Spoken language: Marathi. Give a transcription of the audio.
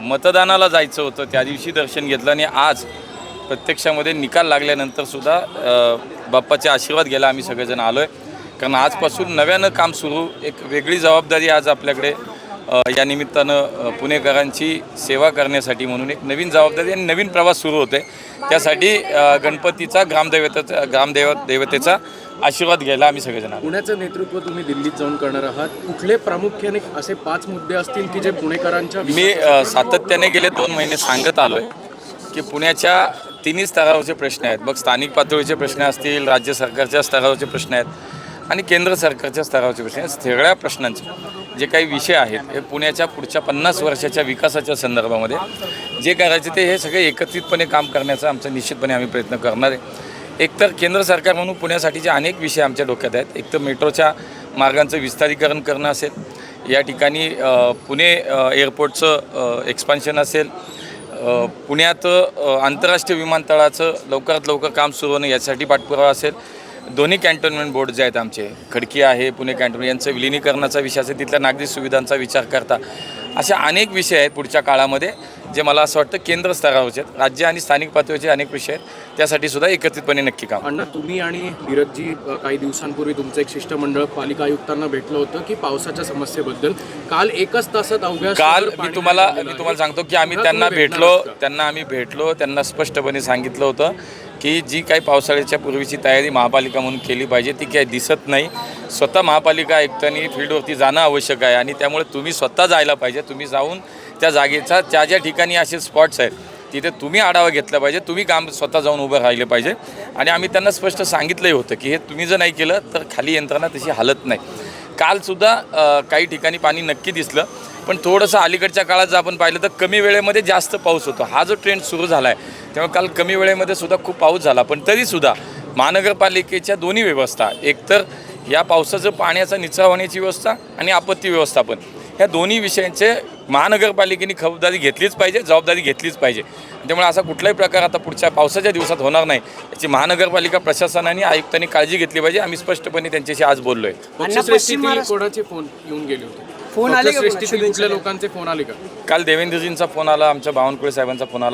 मतदानाला जायचं होतं त्या दिवशी दर्शन घेतलं आणि आज प्रत्यक्षामध्ये निकाल लागल्यानंतर सुद्धा बाप्पाचे आशीर्वाद घ्यायला आम्ही सगळेजण आलो आहे कारण आजपासून नव्यानं काम सुरू एक वेगळी जबाबदारी आज आपल्याकडे या निमित्तानं पुणेकरांची सेवा करण्यासाठी म्हणून एक नवीन जबाबदारी आणि नवीन प्रवास सुरू होते त्यासाठी गणपतीचा ग्रामदैवतेचा ग्रामदेव देवतेचा आशीर्वाद घ्यायला आम्ही सगळेजण पुण्याचं नेतृत्व तुम्ही दिल्लीत जाऊन करणार आहात. कुठले प्रामुख्याने असे पाच मुद्दे असतील की जे पुणेकरांच्या मी सातत्याने गेले दोन महिने सांगत आलो आहे की पुण्याच्या तिन्ही स्तरावरचे प्रश्न आहेत. मग स्थानिक पातळीचे प्रश्न असतील राज्य सरकारच्या स्तरावरचे प्रश्न आहेत आणि केंद्र सरकारच्या स्तरावरचे प्रश्न आहेत. सगळ्या प्रश्नांचे. जे काही विषय आहेत हे पुण्याच्या पुढच्या पन्नास वर्षाच्या विकासाच्या संदर्भामध्ये जे करायचे ते हे सगळे एकत्रितपणे काम करण्याचा आमचा निश्चितपणे आम्ही प्रयत्न करणार आहे. एकतर केंद्र सरकार म्हणून पुण्यासाठीचे अनेक विषय आमच्या डोक्यात आहेत एक तर मेट्रोच्या मार्गांचं विस्तारीकरण करणं असेल या ठिकाणी पुणे एअरपोर्टचं एक्सपान्शन असेल पुण्यात आंतरराष्ट्रीय विमानतळाचं लवकरात लवकर काम सुरू होणं यासाठी पाठपुरावा असेल दोन्ही कॅन्टोन्मेंट बोर्ड जे आहेत आमचे खडकी आहे पुणे कॅन्टोन्मेंट यांचं विलिनीकरणाचा विषय असेल तिथल्या नागरिक सुविधांचा विचार करता अशा अनेक विषय आहेत पुढच्या काळामध्ये जे मला असं वाटतं केंद्र स्तरावरचे आहेत. राज्य आणि स्थानिक पातळीचे अनेक विषय आहेत. त्यासाठी सुद्धा एकत्रितपणे नक्की काम. अण्णा तुम्ही आणि धीरजजी अ, काही दिवसांपूर्वी तुमचं एक शिष्टमंडळ पालिका आयुक्तांना भेटलं होतं की पावसाच्या समस्येबद्दल. काल एकच तासात अवघ्या काल मी तुम्हाला मी. तुम्हाला सांगतो की आम्ही त्यांना भेटलो? त्यांना आम्ही भेटलो त्यांना स्पष्टपणे सांगितलं होतं. की जी काही पावसाळ्याच्या पूर्वीची तयारी महापालिका म्हणून केली पाहिजे ती काही दिसत नाही. स्वतः महापालिका आयुक्तांनी फील्डवरती जाणं आवश्यक आहे आणि त्यामुळे तुम्ही स्वतः जायला पाहिजे. तुम्ही जाऊन त्या जागेचा ज्या ज्या ठिकाणी असे स्पॉट्स आहेत तिथे तुम्ही आढावा घेतला पाहिजे. तुम्ही काम स्वतः जाऊन उभं राहिलं पाहिजे. आणि आम्ही त्यांना स्पष्ट सांगितलंही होतं की हे तुम्ही जर नाही केलं तर खाली यंत्रणा तशी हालत नाही. कालसुद्धा काही ठिकाणी पाणी नक्की दिसलं. पण थोडंसं अलीकडच्या काळात जर आपण पाहिलं तर कमी वेळेमध्ये जास्त पाऊस होतो. हा जो ट्रेंड सुरू झाला आहे त्यामुळे काल कमी वेळेमध्ये सुद्धा खूप पाऊस झाला. पण तरीसुद्धा महानगरपालिकेच्या दोन्ही व्यवस्था एकतर या पावसाचं पाण्याचा निचरा होण्याची व्यवस्था आणि आपत्ती व्यवस्थापन ह्या दोन्ही विषयांचे महानगरपालिकेने खबरदारी घेतलीच पाहिजे जबाबदारी घेतलीच पाहिजे. त्यामुळे असा कुठलाही प्रकार आता पुढच्या पावसाच्या दिवसात होणार नाही याची महानगरपालिका प्रशासनाने आयुक्तांनी काळजी घेतली पाहिजे. आम्ही स्पष्टपणे त्यांच्याशी आज बोललो आहे फोन येऊन गेले होते? फोन आले का? कुठल्या लोकांचे फोन आले का काल देवेंद्रजींचा फोन आला आमच्या बावनकुळे साहेबांचा फोन आला